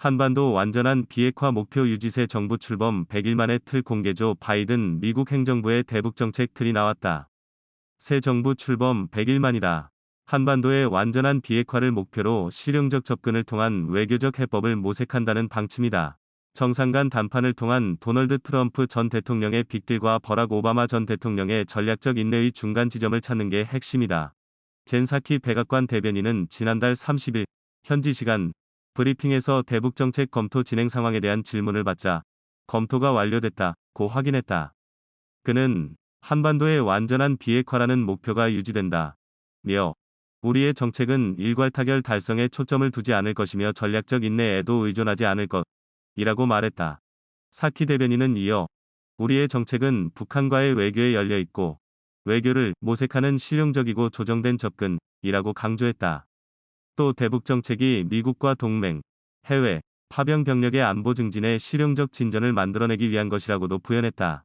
한반도 완전한 비핵화 목표 유지세 정부 출범 100일 만에 틀 공개조 바이든 미국 행정부의 대북 정책 틀이 나왔다. 새 정부 출범 100일 만이다. 한반도의 완전한 비핵화를 목표로 실용적 접근을 통한 외교적 해법을 모색한다는 방침이다. 정상 간 담판을 통한 도널드 트럼프 전 대통령의 빅딜과 버락 오바마 전 대통령의 전략적 인내의 중간 지점을 찾는 게 핵심이다. 젠사키 백악관 대변인은 지난달 30일 현지 시간 브리핑에서 대북 정책 검토 진행 상황에 대한 질문을 받자 검토가 완료됐다고 확인했다. 그는 한반도의 완전한 비핵화라는 목표가 유지된다. 며 우리의 정책은 일괄 타결 달성에 초점을 두지 않을 것이며 전략적 인내에도 의존하지 않을 것 이라고 말했다. 사키 대변인은 이어 우리의 정책은 북한과의 외교에 열려 있고 외교를 모색하는 실용적이고 조정된 접근이라고 강조했다. 또 대북 정책이 미국과 동맹, 해외, 파병 병력의 안보 증진에 실용적 진전을 만들어내기 위한 것이라고도 부연했다.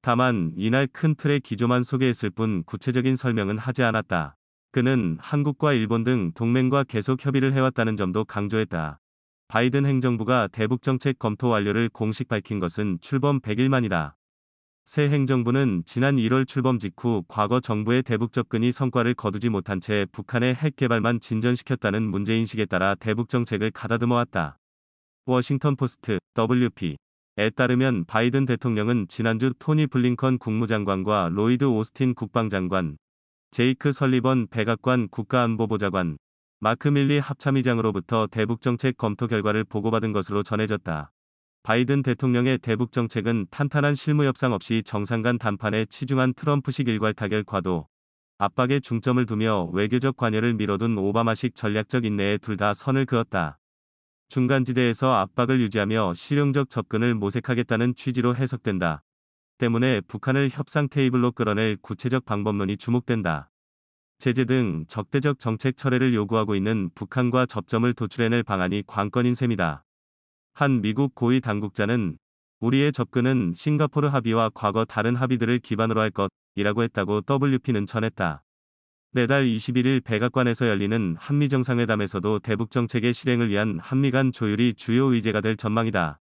다만 이날 큰 틀의 기조만 소개했을 뿐 구체적인 설명은 하지 않았다. 그는 한국과 일본 등 동맹과 계속 협의를 해왔다는 점도 강조했다. 바이든 행정부가 대북 정책 검토 완료를 공식 밝힌 것은 출범 100일 만이다. 새 행정부는 지난 1월 출범 직후 과거 정부의 대북 접근이 성과를 거두지 못한 채 북한의 핵 개발만 진전시켰다는 문제인식에 따라 대북 정책을 가다듬어 왔다. 워싱턴 포스트 WP 에 따르면 바이든 대통령은 지난주 토니 블링컨 국무장관과 로이드 오스틴 국방장관, 제이크 설리번 백악관 국가안보보좌관, 마크 밀리 합참의장으로부터 대북정책 검토 결과를 보고받은 것으로 전해졌다. 바이든 대통령의 대북 정책은 탄탄한 실무 협상 없이 정상 간 담판에 치중한 트럼프식 일괄 타결 과도, 압박에 중점을 두며 외교적 관여를 미뤄둔 오바마식 전략적 인내에 둘 다 선을 그었다. 중간지대에서 압박을 유지하며 실용적 접근을 모색하겠다는 취지로 해석된다. 때문에 북한을 협상 테이블로 끌어낼 구체적 방법론이 주목된다. 제재 등 적대적 정책 철회를 요구하고 있는 북한과 접점을 도출해낼 방안이 관건인 셈이다. 한 미국 고위 당국자는 우리의 접근은 싱가포르 합의와 과거 다른 합의들을 기반으로 할 것이라고 했다고 WP는 전했다. 내달 21일 백악관에서 열리는 한미 정상회담에서도 대북 정책의 실행을 위한 한미 간 조율이 주요 의제가 될 전망이다.